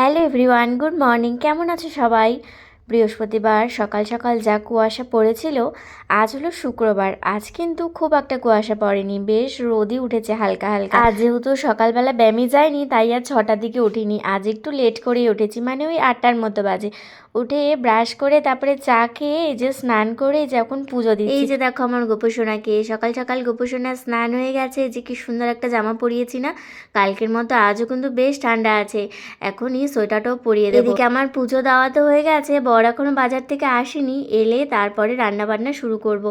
Hello everyone good morning কেমন আছো সবাই? বৃহস্পতিবার, সকাল সকাল যা কুয়াশা পড়েছিল, আজ হলো শুক্রবার। আজ কিন্তু খুব একটা কুয়াশা পড়েনি। বেশ রোদই উঠেছে হালকা হালকা। আজ যেহেতু সকালবেলা ব্যায়ামে যায়নি, তাই আর ছটার দিকে উঠিনি। আজ একটু লেট করেই উঠেছি মানে ওই আটটার মতো বাজে। উঠে ব্রাশ করে তারপরে চা খেয়ে এই যে স্নান করে যখন পুজো দিই এই যে দেখো আমার গোপসোনাকে সকাল সকাল গোপসোনা স্নান হয়ে গেছে যে কি সুন্দর একটা জামা পরিয়েছি না? কালকের মতো আজও কিন্তু বেশ ঠান্ডা আছে এখনই সোয়েটারটাও পরিয়ে দেবো। এদিকে আমার পুজো দেওয়া তো হয়ে গেছে বর এখনও বাজার থেকে আসেনি এলে তারপরে রান্না বান্না শুরু করব।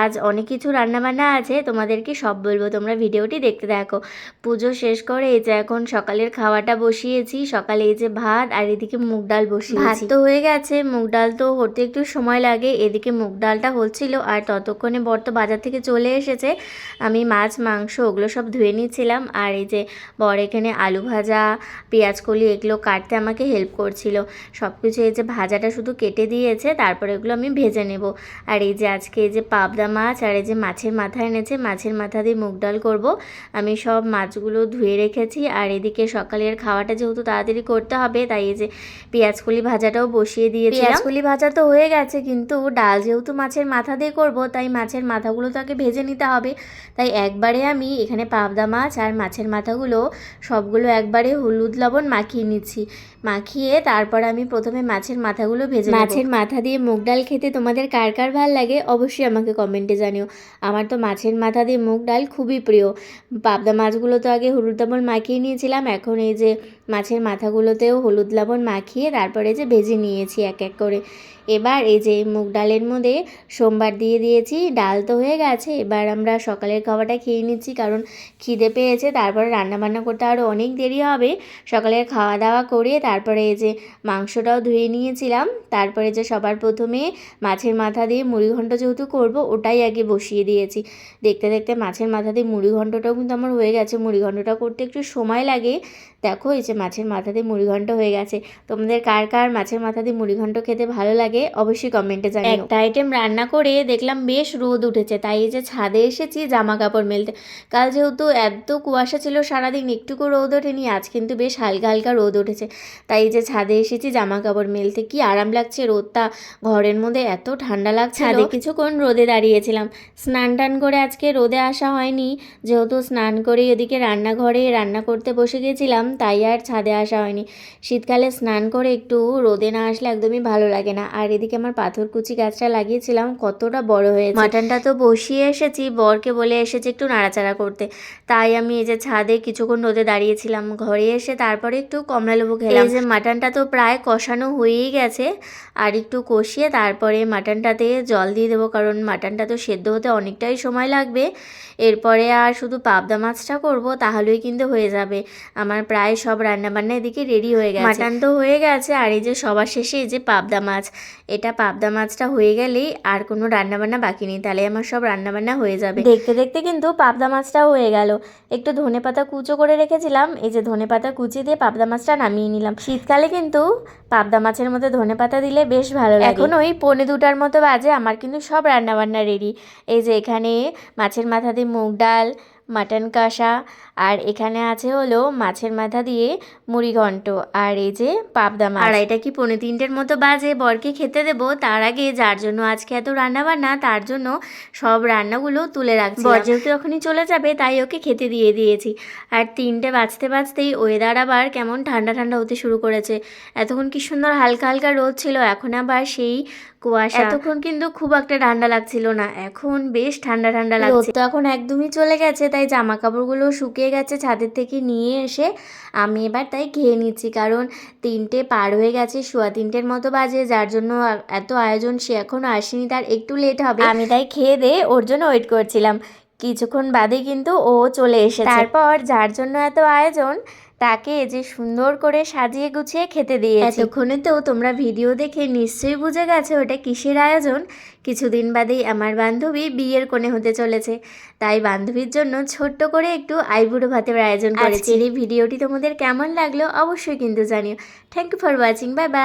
আজ অনেক কিছু রান্না বান্না আছে তোমাদেরকে সব বলব তোমরা ভিডিওটি দেখতে দেখো পুজো শেষ করে এই যে এখন সকালের খাওয়াটা বসিয়েছি সকালে এই যে ভাত আর এদিকে মুগ ডাল বসিয়েছি। ভাত তো হয়ে গেছে। মুগ ডাল তো হতে একটু সময় লাগে। এদিকে মুগ ডালটা হচ্ছিল আর ততক্ষণে বর তো বাজার থেকে চলে এসেছে। আমি মাছ, মাংস ওগুলো সব ধুয়ে নিয়েছিলাম আর এই যে বর এখানে আলু ভাজা, পেঁয়াজ কলি এগুলো কাটতে আমাকে হেল্প করছিল। সব কিছু এই যে ভাজাটা শুধু কেটে দিয়েছে, তারপরে এগুলো আমি ভেজে নেব। আর এই যে আজকে এই যে পাবদা মাছ আর এই যে মাছের মাথা এনেছে, মাছের মাথা দিয়ে মুগ ডাল করব। আমি সব মাছগুলো ধুয়ে রেখেছি। আর এদিকে সকালের খাওয়াটা যেহেতু তাড়াতাড়ি করতে হবে, তাই এই যে পেঁয়াজ কলি ভাজাটাও বসিয়ে দিয়েছি পেঁয়াজ কলি ভাজা তো হয়ে গেছে কিন্তু ডাল যেহেতু মাছের মাথা দিয়ে করব তাই মাছের মাথাগুলো তো আগে ভেজে নিতে হবে। তাই একবারে আমি এখানে পাবদা মাছ আর মাছের মাথাগুলো সবগুলো একবারে হলুদ লবণ মাখিয়ে নিচ্ছি। মাখিয়ে তারপর আমি প্রথমে মাছের মাথাগুলো ভেজে মাছের মাথা দিয়ে মুগ ডাল খেতে তোমাদের কার কার ভালো লাগে অবশ্যই আমাকে কমেন্টে জানিও। আমার তো মাছের মাথা দিয়ে মুগ ডাল খুবই প্রিয়। পাবদা মাছগুলো তো আগে হলুদ লবণ মাখিয়ে নিয়েছিলাম এখন এই যে মাছের মাথাগুলোতেও হলুদ লবণ মাখিয়ে তারপরে যে ভেজে নিয়েছি এক এক করে। এবার এই যে মুগ ডালের মধ্যে সোমবার দিয়ে দিয়েছি, ডাল তো হয়ে গেছে, এবার আমরা সকালের খাওয়াটা খেয়ে নিচ্ছি কারণ খিদে পেয়েছে, তারপরে রান্নাবান্না করতে আরও অনেক দেরি হবে। সকালের খাওয়া দাওয়া করে তারপরে এই যে মাংসটাও ধুয়ে নিয়েছিলাম, তারপরে যে সবার প্রথমে মাছের মাথা দিয়ে মুড়ি ঘন্ট যেহেতু করব, ওটাই আগে বসিয়ে দিয়েছি। দেখতে দেখতে মাছের মাথা দিয়ে মুড়ি ঘন্টটাও কিন্তু আমার হয়ে গেছে, মুড়ি ঘন্টটা করতে একটু সময় লাগে। দেখো এই যে মাছের মাথা দিয়ে মুড়িঘণ্ট হয়ে গেছে। তোমাদের কার কার মাছের মাথা দিয়ে মুড়িঘণ্ট খেতে ভালো লাগে অবশ্যই কমেন্টে জানিও। একটা আইটেম রান্না করে দেখলাম বেশ রোদ উঠেছে তাই এই যে ছাদে এসেছি জামা কাপড় মেলতে। কাল যেহেতু এত কুয়াশা ছিল সারাদিন একটুকু রোদ ওঠেনি আজ কিন্তু বেশ হালকা হালকা রোদ উঠেছে। তাই এই যে ছাদে এসেছি জামা কাপড় মেলতে কি আরাম লাগছে রোদটা। ঘরের মধ্যে এত ঠান্ডা লাগছে ছাদে কিছুক্ষণ রোদে দাঁড়িয়েছিলাম। স্নান টান করে আজকে রোদে আসা হয়নি। যেহেতু স্নান করে এদিকে রান্নাঘরে রান্না করতে বসে গেছিলাম তাই আর ছাদে আসা হয়নি। শীতকালে স্নান করে একটু রোদে না আসলে একদমই ভালো লাগে না। আর এদিকে আমার পাথরকুচি গাছটা লাগিয়েছিলাম কতটা বড় হয়েছে। মাটনটা তো বসিয়ে এসেছি বরকে বলে এসেছি একটু নাড়াচাড়া করতে। তাই আমি এই যে ছাদে কিছুক্ষণ রোদে দাঁড়িয়েছিলাম ঘরে এসে তারপরে একটু কমলা লেবু খেলাম। এই যে মাটনটা তো প্রায় কষানো হয়েই গেছে আর একটু কষিয়ে তারপরে মাটনটাতে জল দিয়ে দেবো কারণ মাটনটা তো সেদ্ধ হতে অনেকটাই সময় লাগবে। এরপরে আর শুধু পাবদা মাছটা করব তাহলেই কিন্তু হয়ে যাবে। আমার প্রায় সব রান্নাবান্না এদিকে রেডি হয়ে গেছে। মাটন তো হয়ে গেছে আর এই যে সবার শেষে এই যে পাবদা মাছ এটা পাবদা মাছটা হয়ে গেলেই আর কোনো রান্নাবান্না বাকি নেই তাহলে আমার সব রান্নাবান্না হয়ে যাবে। দেখতে দেখতে কিন্তু পাবদা মাছটাও হয়ে গেল। একটু ধনে পাতা কুচো করে রেখেছিলাম এই যে ধনে পাতা কুচি দিয়ে পাবদা মাছটা নামিয়ে নিলাম। শীতকালে কিন্তু পাবদা মাছের মধ্যে ধনে পাতা দিলে বেশ ভালো লাগে। এখন ওই পৌনে দুটার মতো বাজে আমার কিন্তু সব রান্নাবান্না রেডি এই যে এখানে মাছের মাথা দিয়ে মুগ ডাল মাটন কষা। আর এখানে আছে হলো মাছের মাথা দিয়ে মুড়ি ঘন্ট। আর এই যে পাবদা মাছ। আর এটা কি পৌনে তিনটের মতো বাজে? বরকে খেতে দেবো। তার আগে যার জন্য আজকে এত রান্না বান্না তার জন্য সব রান্নাগুলো তুলে রাখছি। বর যেহেতু যখনই চলে যাবে তাই ওকে খেতে দিয়ে দিয়েছি। আর তিনটে বাজতে বাজতেই ওয়েদার আবার কেমন ঠান্ডা ঠান্ডা হতে শুরু করেছে। এতক্ষণ কি সুন্দর হালকা হালকা রোদ ছিল এখন আবার সেই কুয়াশা। এতক্ষণ কিন্তু খুব একটা ঠান্ডা লাগছিল না। এখন বেশ ঠান্ডা ঠান্ডা লাগছে। তো এখন একদমই চলে গেছে তাই জামা কাপড়গুলো শুকিয়ে গেছে ছাদের থেকে নিয়ে এসে আমি এবার তাই খেয়ে নিচ্ছি। কারণ তিনটে পার হয়ে গেছে সোয়া তিনটের মতো বাজে যার জন্য এত আয়োজন সে এখনও আসেনি তার একটু লেট হবে। আমি তাই খেয়ে দিয়ে ওর জন্য ওয়েট করছিলাম। কিছুক্ষণ বাদে কিন্তু ও চলে এসে তারপর যার জন্য এত আয়োজন তাকে যে সুন্দর করে সাজিয়ে গুছিয়ে খেতে দিয়েছি। এতক্ষণে তো তোমরা ভিডিও দেখে নিশ্চয়ই বুঝে গেছো ওটা কিসের আয়োজন। কিছুদিন বাদেই আমার বান্ধবী বিয়ের কোণে হতে চলেছে। তাই বান্ধবীর জন্য ছোট্ট করে একটু আইবুড়ো ভাতের আয়োজন করেছি। এই ভিডিওটি তোমাদের কেমন লাগল অবশ্যই কিন্তু জানিও। Thank you for watching bye bye